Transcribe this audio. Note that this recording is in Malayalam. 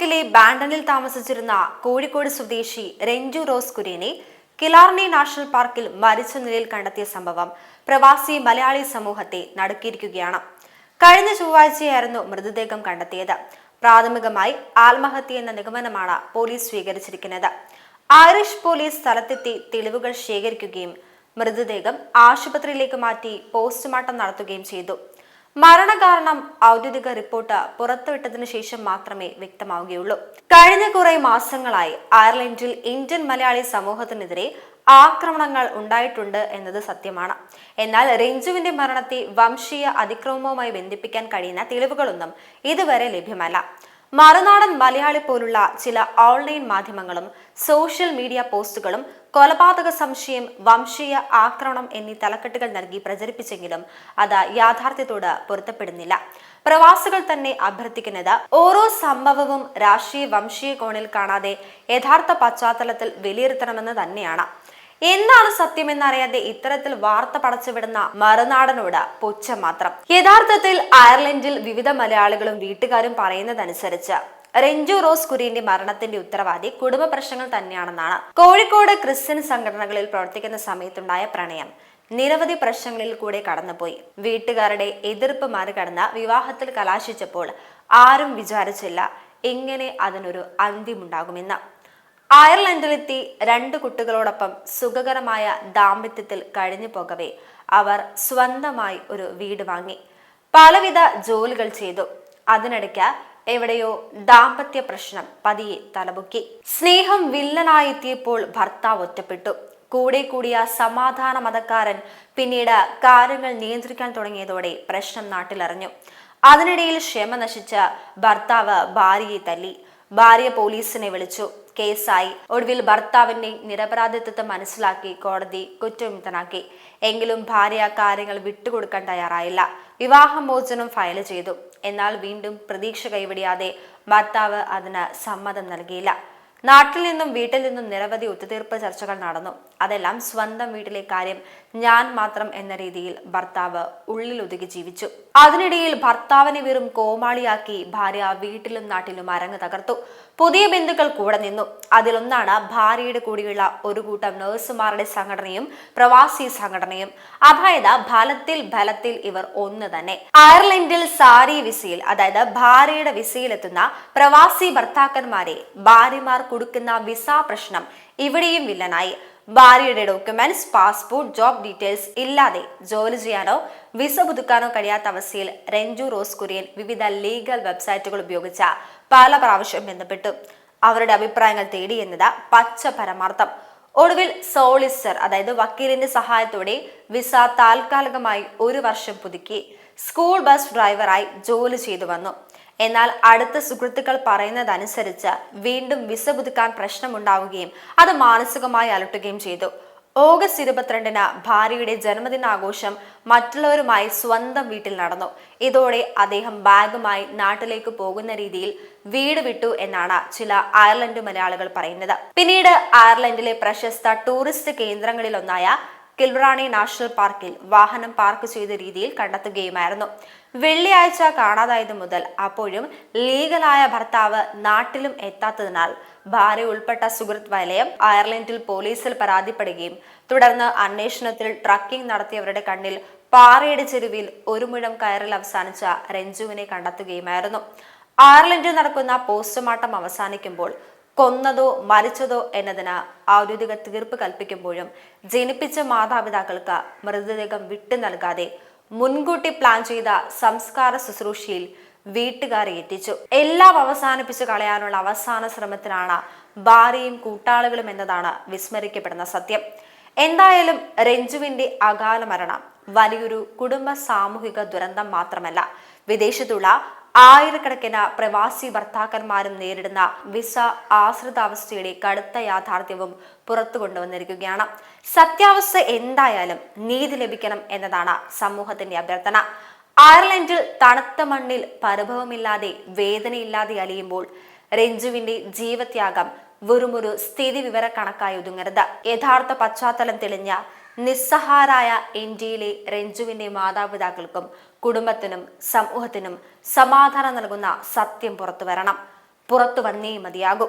ബാങ്കോക്കിലെ ബാൻഡനിൽ താമസിച്ചിരുന്ന കോഴിക്കോട് സ്വദേശി രഞ്ജു റോസ് കുര്യനെ കിലാർണി നാഷണൽ പാർക്കിൽ മരിച്ച നിലയിൽ കണ്ടെത്തിയ സംഭവം പ്രവാസി മലയാളി സമൂഹത്തെ നടുക്കിയിരിക്കുകയാണ്. കഴിഞ്ഞ ചൊവ്വാഴ്ചയായിരുന്നു മൃതദേഹം കണ്ടെത്തിയത്. പ്രാഥമികമായി ആത്മഹത്യ എന്ന നിഗമനമാണ് പോലീസ് സ്വീകരിച്ചിരിക്കുന്നത്. ഐറിഷ് പോലീസ് സ്ഥലത്തെത്തി തെളിവുകൾ ശേഖരിക്കുകയും മൃതദേഹം ആശുപത്രിയിലേക്ക് മാറ്റി പോസ്റ്റ്മോർട്ടം നടത്തുകയും ചെയ്തു. മരണകാരണം ഔദ്യോഗിക റിപ്പോർട്ട് പുറത്തുവിട്ടതിനു ശേഷം മാത്രമേ വ്യക്തമാവുകയുള്ളൂ. കഴിഞ്ഞ കുറെ മാസങ്ങളായി അയർലൻഡിൽ ഇന്ത്യൻ മലയാളി സമൂഹത്തിനെതിരെ ആക്രമണങ്ങൾ ഉണ്ടായിട്ടുണ്ട് എന്നത് സത്യമാണ്. എന്നാൽ രഞ്ജുവിന്റെ മരണത്തെ വംശീയ അതിക്രമവുമായി ബന്ധിപ്പിക്കാൻ കഴിയുന്ന തെളിവുകളൊന്നും ഇതുവരെ ലഭ്യമല്ല. മറുനാടൻ മലയാളി പോലുള്ള ചില ഓൺലൈൻ മാധ്യമങ്ങളും സോഷ്യൽ മീഡിയ പോസ്റ്റുകളും കൊലപാതക സംശയം വംശീയ ആക്രമണം എന്നീ തലക്കെട്ടുകൾ നൽകി പ്രചരിപ്പിച്ചെങ്കിലും അത് യാഥാർത്ഥ്യത്തോട് പൊരുത്തപ്പെടുന്നില്ല. പ്രവാസികൾ തന്നെ അഭ്യർത്ഥിക്കുന്നത് ഓരോ സംഭവവും രാഷ്ട്രീയ വംശീയ കോണിൽ കാണാതെ യഥാർത്ഥ പശ്ചാത്തലത്തിൽ വിലയിരുത്തണമെന്ന് തന്നെയാണ്. എന്താണ് സത്യമെന്നറിയാതെ ഇത്തരത്തിൽ വാർത്ത പടച്ചുവിടുന്ന മറുനാടനോട് പുച്ഛം മാത്രം. യഥാർത്ഥത്തിൽ അയർലൻഡിൽ വിവിധ മലയാളികളും വീട്ടുകാരും പറയുന്നതനുസരിച്ച് രഞ്ജു റോസ് കുര്യന്റെ മരണത്തിന്റെ ഉത്തരവാദി കുടുംബ പ്രശ്നങ്ങൾ തന്നെയാണെന്നാണ്. കോഴിക്കോട് ക്രിസ്ത്യൻ സംഘടനകളിൽ പ്രവർത്തിക്കുന്ന സമയത്തുണ്ടായ പ്രണയം നിരവധി പ്രശ്നങ്ങളിൽ കൂടെ കടന്നുപോയി. വീട്ടുകാരുടെ എതിർപ്പ് മറികടന്ന് വിവാഹത്തിൽ കലാശിച്ചപ്പോൾ ആരും വിചാരിച്ചില്ല എങ്ങനെ അതിനൊരു അന്ത്യമുണ്ടാകുമെന്ന്. അയർലൻഡിലെത്തി രണ്ട് കുട്ടികളോടൊപ്പം സുഖകരമായ ദാമ്പത്യത്തിൽ കഴിഞ്ഞു പോകവേ. അവർ സ്വന്തമായി ഒരു വീട് വാങ്ങി. പലവിധ ജോലികൾ ചെയ്തു. അതിനിടയ്ക്ക് എവിടെയോ ദാമ്പത്യ പ്രശ്നം പതിയെ തലപൊക്കി. സ്നേഹം വില്ലനായി എത്തിയപ്പോൾ ഭർത്താവ് ഒറ്റപ്പെട്ടു. കൂടെ കൂടിയ സമാധാന മതക്കാരൻ പിന്നീട് കാര്യങ്ങൾ നിയന്ത്രിക്കാൻ തുടങ്ങിയതോടെ പ്രശ്നം നാട്ടിലറിഞ്ഞു. അതിനിടയിൽ ക്ഷമ നശിച്ച ഭർത്താവ് ഭാര്യയെ തല്ലി. ഭാര്യ പോലീസിനെ വിളിച്ചു. കേസായി. ഒടുവിൽ ഭർത്താവിന്റെ നിരപരാധിത്വത്തെ മനസ്സിലാക്കി കോടതി കുറ്റവിമുക്തനാക്കി. എങ്കിലും ഭാര്യ കാര്യങ്ങൾ വിട്ടുകൊടുക്കാൻ തയ്യാറായില്ല. വിവാഹമോചനം ഫയൽ ചെയ്തു. എന്നാൽ വീണ്ടും പ്രതീക്ഷ കൈവിടിയാതെ ഭർത്താവ് അതിന് സമ്മതം നൽകിയില്ല. നാട്ടിൽ നിന്നും വീട്ടിൽ നിന്നും നിരവധി ഒത്തുതീർപ്പ് ചർച്ചകൾ നടന്നു. അതെല്ലാം സ്വന്തം വീട്ടിലെ കാര്യം ഞാൻ മാത്രം എന്ന രീതിയിൽ ഭർത്താവ് ഉള്ളിൽ ഒതുക്കി ജീവിച്ചു. അതിനിടയിൽ ഭർത്താവിനെ വെറും കോമാളിയാക്കി ഭാര്യ വീട്ടിലും നാട്ടിലും അരങ്ങ് തകർത്തു. പുതിയ ബന്ധുക്കൾ കൂടെ നിന്നു. അതിലൊന്നാണ് ഭാര്യയുടെ കൂടിയുള്ള ഒരു കൂട്ടം നഴ്സുമാരുടെ സംഘടനയും പ്രവാസി സംഘടനയും. അതായത് ഫലത്തിൽ ഫലത്തിൽ ഇവർ ഒന്ന് തന്നെ. അയർലൻഡിൽ സാരി വിസയിൽ അതായത് ഭാര്യയുടെ വിസയിലെത്തുന്ന പ്രവാസി ഭർത്താക്കന്മാരെ ഭാര്യമാർ കൊടുക്കുന്ന വിസ പ്രശ്നം ഇവിടെയും വില്ലനായി. ഭാര്യയുടെ ഡോക്യുമെന്റ്സ് പാസ്പോർട്ട് ജോബ് ഡീറ്റെയിൽസ് ഇല്ലാതെ ജോലി ചെയ്യാനോ വിസ പുതുക്കാനോ കഴിയാത്ത അവസ്ഥയിൽ രഞ്ജു റോസ് കുര്യൻ വിവിധ ലീഗൽ വെബ്സൈറ്റുകൾ ഉപയോഗിച്ച പല പ്രാവശ്യം ബന്ധപ്പെട്ടു. അവരുടെ അഭിപ്രായങ്ങൾ തേടി എന്നത് പച്ച പരമാർത്ഥം. ഒടുവിൽ സോളിസർ അതായത് വക്കീലിന്റെ സഹായത്തോടെ വിസ താൽക്കാലികമായി ഒരു വർഷം പുതുക്കി. സ്കൂൾ ബസ് ഡ്രൈവറായി ജോലി ചെയ്തു വന്നു. എന്നാൽ അടുത്ത സുഹൃത്തുക്കൾ പറയുന്നതനുസരിച്ച് വീണ്ടും വിസ പുതുക്കാൻ പ്രശ്നമുണ്ടാവുകയും അത് മാനസികമായി അലട്ടുകയും ചെയ്തു. ഓഗസ്റ്റ് ഇരുപത്തിരണ്ടിന് ഭാര്യയുടെ ജന്മദിനാഘോഷം മറ്റുള്ളവരുമായി സ്വന്തം വീട്ടിൽ നടന്നു. ഇതോടെ അദ്ദേഹം ബാഗുമായി നാട്ടിലേക്ക് പോകുന്ന രീതിയിൽ വീട് വിട്ടു എന്നാണ് ചില അയർലൻഡ് മലയാളികൾ പറയുന്നത്. പിന്നീട് അയർലൻഡിലെ പ്രശസ്ത ടൂറിസ്റ്റ് കേന്ദ്രങ്ങളിലൊന്നായ കിൽറാണി നാഷണൽ പാർക്കിൽ വാഹനം പാർക്ക് ചെയ്ത രീതിയിൽ കണ്ടെത്തുകയുമായിരുന്നു. വെള്ളിയാഴ്ച കാണാതായത് മുതൽ അപ്പോഴും ലീഗലായ ഭർത്താവ് നാട്ടിലും എത്താത്തതിനാൽ ഭാര്യ ഉൾപ്പെട്ട സുഹൃത്ത് വലയം അയർലൻഡിൽ പോലീസിൽ പരാതിപ്പെടുകയും തുടർന്ന് അന്വേഷണത്തിൽ ട്രക്കിംഗ് നടത്തിയവരുടെ കണ്ണിൽ പാറയുടെ ചെരുവിൽ ഒരു മുഴം കയറിൽ അവസാനിച്ച രഞ്ജുവിനെ കണ്ടെത്തുകയുമായിരുന്നു. അയർലൻഡിൽ നടക്കുന്ന പോസ്റ്റ്മോർട്ടം അവസാനിക്കുമ്പോൾ കൊന്നതോ മരിച്ചതോ എന്നതിന് ഔദ്യോഗിക തീർപ്പ് കൽപ്പിക്കുമ്പോഴും ജനിപ്പിച്ച മാതാപിതാക്കൾക്ക് മൃതദേഹം വിട്ടു നൽകാതെ മുൻകൂട്ടി പ്ലാൻ ചെയ്ത സംസ്കാര ശുശ്രൂഷയിൽ വീട്ടുകാരെ എത്തിച്ചു. എല്ലാം അവസാനിപ്പിച്ചു കളയാനുള്ള അവസാന ശ്രമത്തിലാണ് ഭാര്യയും കൂട്ടാളികളും എന്നതാണ് വിസ്മരിക്കപ്പെടുന്ന സത്യം. എന്തായാലും രഞ്ജുവിന്റെ അകാല മരണം വലിയൊരു കുടുംബ സാമൂഹിക ദുരന്തം മാത്രമല്ല. വിദേശത്തുള്ള ആയിരക്കണക്കിന് പ്രവാസി ഭർത്താക്കന്മാരും നേരിടുന്ന വിസ ആശ്രിതാവസ്ഥയുടെ കടുത്ത യാഥാർത്ഥ്യവും പുറത്തു കൊണ്ടുവന്നിരിക്കുകയാണ് സത്യാവസ്ഥ എന്തായാലും നീതി ലഭിക്കണം എന്നതാണ് സമൂഹത്തിന്റെ അഭ്യർത്ഥന. അയർലൻഡിൽ തണുത്ത മണ്ണിൽ പരിഭവമില്ലാതെ വേദനയില്ലാതെ അലിയുമ്പോൾ രഞ്ജുവിന്റെ ജീവത്യാഗം വെറുമൊരു സ്ഥിതി വിവര കണക്കായി ഒതുങ്ങരുത്. യഥാർത്ഥ പശ്ചാത്തലം തെളിഞ്ഞ നിസ്സഹാരായ ഇന്ത്യയിലെ രഞ്ജുവിന്റെ മാതാപിതാക്കൾക്കും കുടുംബത്തിനും സമൂഹത്തിനും സമാധാനം നൽകുന്ന സത്യം പുറത്തു വരണം. പുറത്തു വന്നേ മതിയാകൂ.